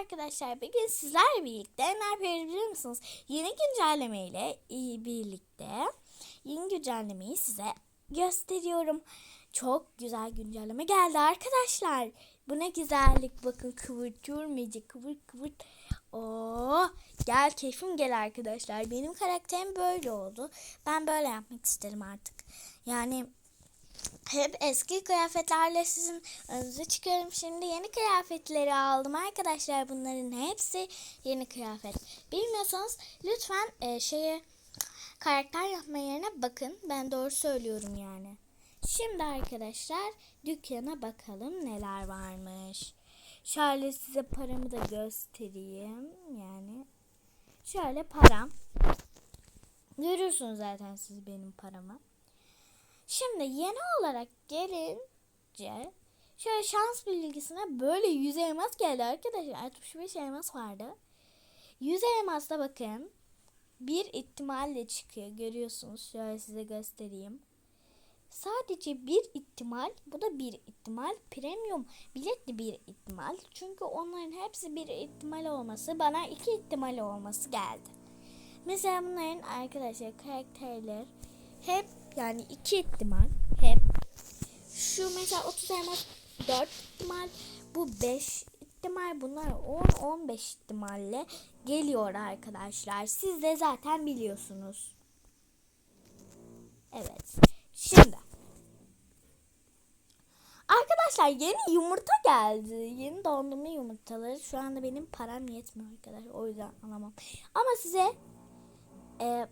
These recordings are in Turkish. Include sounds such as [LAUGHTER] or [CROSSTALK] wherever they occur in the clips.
arkadaşlar. Bugün sizlerle birlikte ne yapıyoruz biliyor musunuz? Yeni güncelleme ile iyi birlikte yeni güncellemeyi size gösteriyorum. Çok güzel güncelleme geldi arkadaşlar. Bu ne güzellik. Bakın kıvırtıyor Magic kıvır kıvır. Oo, gel keyfim gel arkadaşlar. Benim karakterim böyle oldu. Ben böyle yapmak isterim artık. Yani hep eski kıyafetlerle sizin önünüze çıkıyorum. Şimdi yeni kıyafetleri aldım arkadaşlar. Bunların hepsi yeni kıyafet. Bilmiyorsanız lütfen e, şeye karakter yapma yerine bakın. Ben doğru söylüyorum yani. Şimdi arkadaşlar dükkana bakalım neler varmış. Şöyle size paramı da göstereyim. Yani şöyle param. Görüyorsunuz zaten siz benim paramı. Şimdi yeni olarak gelince şöyle şans bilgisine böyle 100 elmas geldi arkadaşlar. 65 elmas vardı. 100 elmasta bakın bir ihtimalle çıkıyor. Görüyorsunuz. Şöyle size göstereyim. Sadece bir ihtimal. Bu da bir ihtimal. Premium biletli bir ihtimal. Çünkü onların hepsi bir ihtimal olması bana iki ihtimal olması geldi. Mesela bunların arkadaşlar karakterler hep yani iki ihtimal hep şu mesela 30 elmas 4 ihtimal bu 5 ihtimal bunlar 10-15 ihtimalle geliyor arkadaşlar. Siz de zaten biliyorsunuz. Evet. Şimdi Arkadaşlar yeni yumurta geldi. Yeni dondurma yumurtaları. Şu anda benim param yetmiyor arkadaşlar. O yüzden alamam. Ama size e,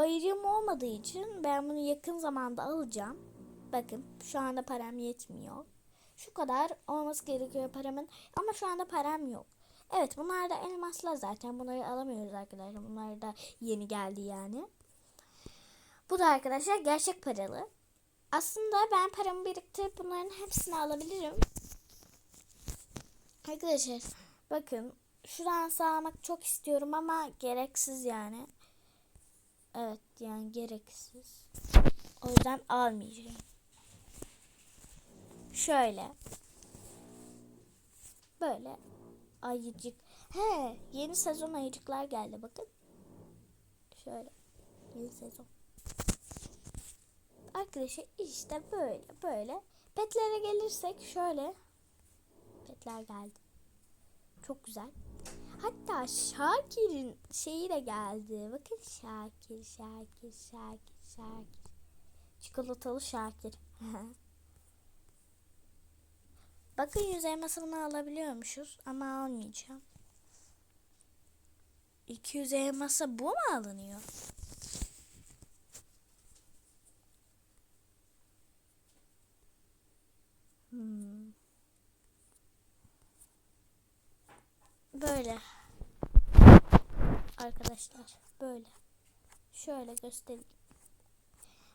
ayrım olmadığı için ben bunu yakın zamanda alacağım. Bakın şu anda param yetmiyor. Şu kadar olması gerekiyor paramın. Ama şu anda param yok. Evet bunlar da elmaslar zaten. Bunları alamıyoruz arkadaşlar. Bunlar da yeni geldi yani. Bu da arkadaşlar gerçek paralı. Aslında ben paramı biriktirip bunların hepsini alabilirim. Arkadaşlar bakın şuradan sağlamak çok istiyorum ama gereksiz yani. Evet yani gereksiz. O yüzden almayacağım. Şöyle. Böyle ayıcık. He, yeni sezon ayıcıklar geldi bakın. Şöyle. Yeni sezon. Arkadaşlar işte böyle böyle. Petlere gelirsek şöyle. Petler geldi. Çok güzel. Hatta Şakir'in şeyi de geldi. Bakın Şakir, Şakir, Şakir, Şakir. Çikolatalı Şakir. [LAUGHS] Bakın yüz elmasını alabiliyormuşuz ama almayacağım. 200 elmasa bu mu alınıyor? Hmm. Böyle. Arkadaşlar böyle. Şöyle göstereyim.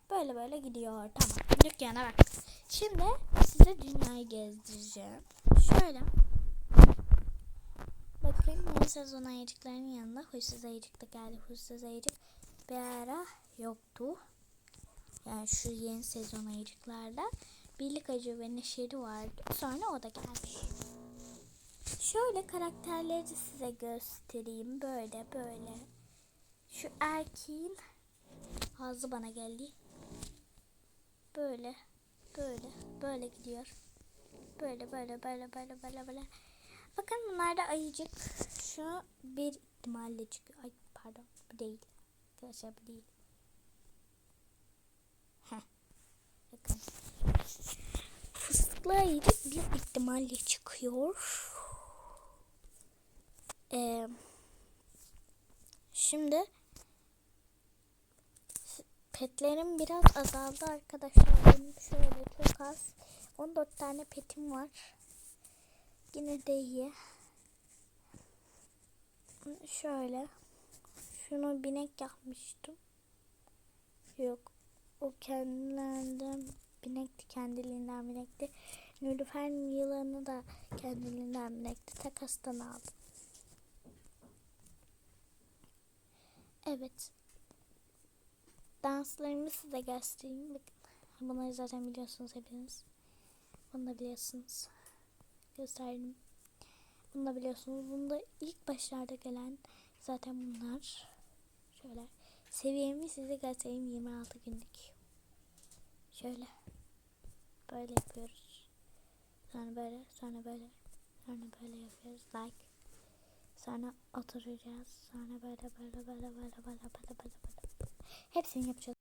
Böyle böyle gidiyor. Tamam. Dükkana bak. Şimdi size dünyayı gezdireceğim. Şöyle. Bakın yeni sezon ayıcıklarının yanında huysuz ayıcık da geldi. Huysuz ayıcık bir ara yoktu. Yani şu yeni sezon ayıcıklarda birlik acı ve neşeli vardı. Sonra o da gelmiş. Şöyle karakterleri size göstereyim. Böyle böyle. Şu erkeğin ağzı bana geldi. Böyle. Böyle. Böyle gidiyor. Böyle böyle böyle böyle böyle böyle. Bakın bunlar da ayıcık. Şu bir ihtimalle çıkıyor. Ay pardon bu değil. Arkadaşlar bu değil. Heh. Bakın. Fıstıklı ayıcık bir ihtimalle çıkıyor. Ee, şimdi petlerim biraz azaldı arkadaşlar. Benim şöyle çok az. 14 tane petim var. Yine de iyi. Şöyle. Şunu binek yapmıştım. Yok. O kendilerinden binekti. Kendiliğinden binekti. Nülüfer yılanı da kendiliğinden binekti. Takastan aldım. Evet. Danslarımı size göstereyim. Bakın. Bunları zaten biliyorsunuz hepiniz. Bunu da biliyorsunuz. Gösterdim. Bunu da biliyorsunuz. Bunda ilk başlarda gelen zaten bunlar. Şöyle seviyemi size göstereyim 26 günlük. Şöyle. Böyle yapıyoruz. Sonra böyle, sonra böyle, sonra böyle yapıyoruz. Like. Sonra oturacağız. Sonra böyle böyle böyle böyle böyle böyle böyle. Hepsini yapacağız.